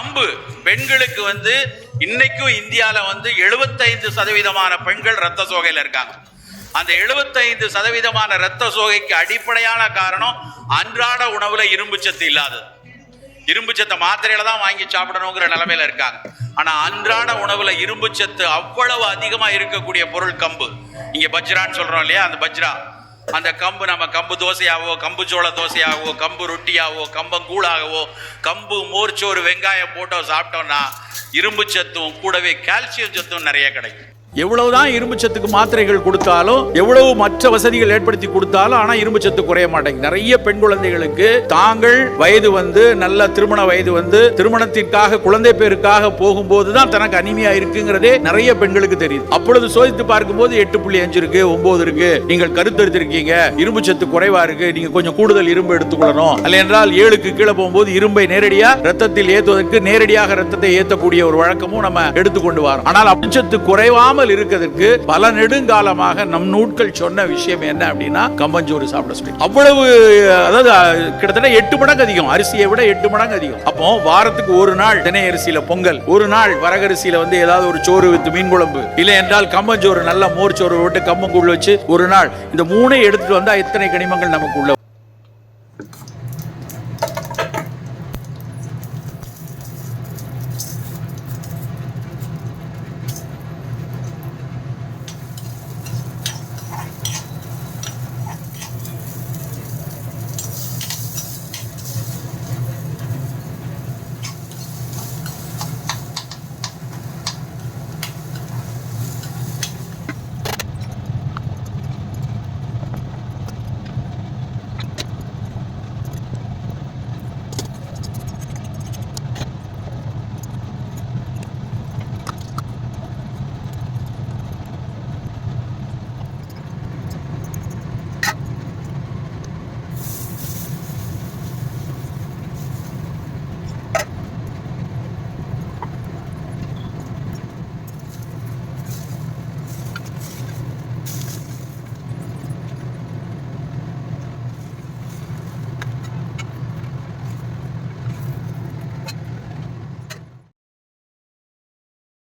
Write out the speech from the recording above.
கம்பு. பெண்களுக்கு வந்து இன்னைக்கும் இந்தியால வந்து 75% சதவீதமான பெண்கள் ரத்த சோகையில இருக்காங்க. அந்த 75% சதவீதமான ரத்த சோகைக்கு அடிப்படையான காரணம் அன்றாட உணவுல இரும்பு சத்து இல்லாதது. இரும்பு சத்தை மாத்திரையில தான் வாங்கி சாப்பிடணுங்கிற நிலைமையில இருக்காங்க. ஆனா அன்றாட உணவுல இரும்பு சத்து அவ்வளவு அதிகமா இருக்கக்கூடிய பொருள் கம்பு. இங்க பஜ்ரான்னு சொல்றோம் இல்லையா? அந்த பஜ்ரா. அந்த கம்பு நம்ம கம்பு தோசையாகவோ கம்பு சோள தோசையாகவோ கம்பு ரொட்டியாவோ கம்பங்கூழாகவோ கம்பு மோர்ச்சோறு வெங்காயம் போட்டோ சாப்பிட்டோம்னா இரும்பு சத்தும் கூடவே கால்சியம் சத்தும் நிறைய கிடைக்கும். எவ்வளவுதான் இரும்புச்சத்துக்கு மாத்திரைகள் கொடுத்தாலும் எவ்வளவு மற்ற வசதிகள் ஏற்படுத்தி கொடுத்தாலும் ஆனா இரும்புச்சத்து குறைய மாட்டேங்குது. நிறைய பெண் குழந்தைகளுக்கு தாங்கள் வயது வந்து நல்ல திருமண வயது வந்து திருமணத்திற்காக குழந்தை பேருக்காக போகும்போது தான் தனக்கு அனிமையா இருக்குங்கிறதே நிறைய பெண்களுக்கு தெரியுது. அப்பொழுது சோதித்து பார்க்கும்போது எட்டு புள்ளி அஞ்சு இருக்கு ஒன்பது இருக்கு. நீங்கள் கருத்தெடுத்திருக்கீங்க இரும்புச்சத்து குறைவா இருக்கு நீங்க கொஞ்சம் கூடுதல் இரும்பு எடுத்துக்கொள்ளணும். அல்ல என்றால் ஏழுக்கு கீழே போகும்போது இரும்பை நேரடியா ரத்தத்தில் ஏற்றுவதற்கு நேரடியாக ரத்தத்தை ஏற்றக்கூடிய ஒரு வழக்கமும் நம்ம எடுத்துக்கொண்டு வரோம். ஆனால் அச்சத்து குறைவாமல் இருக்கிறதுக்கு பல நெடுங்காலமாக நம் நூட்கள் சொன்ன விஷயம் என்ன அப்படின்னா கம்பஞ்சோறு சாப்பிட சொல்லி. அவ்வளவு அதாவது கிட்டத்தட்ட எட்டு மடங்கு அதிகம். அரிசியை விட எட்டு மடங்கு அதிகம். அப்போ வாரத்துக்கு ஒரு நாள் தினை அரிசியில பொங்கல். ஒரு நாள் வரகரிசியில வந்து ஏதாவது ஒரு சோறு வித்து மீன் குழம்பு. இல்லை என்றால் கம்பஞ்சோறு நல்ல மோர் சோறு விட்டு கம்பங்கூழ் வச்சு ஒரு நாள். இந்த மூணை எடுத்துட்டு வந்தா எத்தனை கனிமங்கள் நமக்கு உள்ள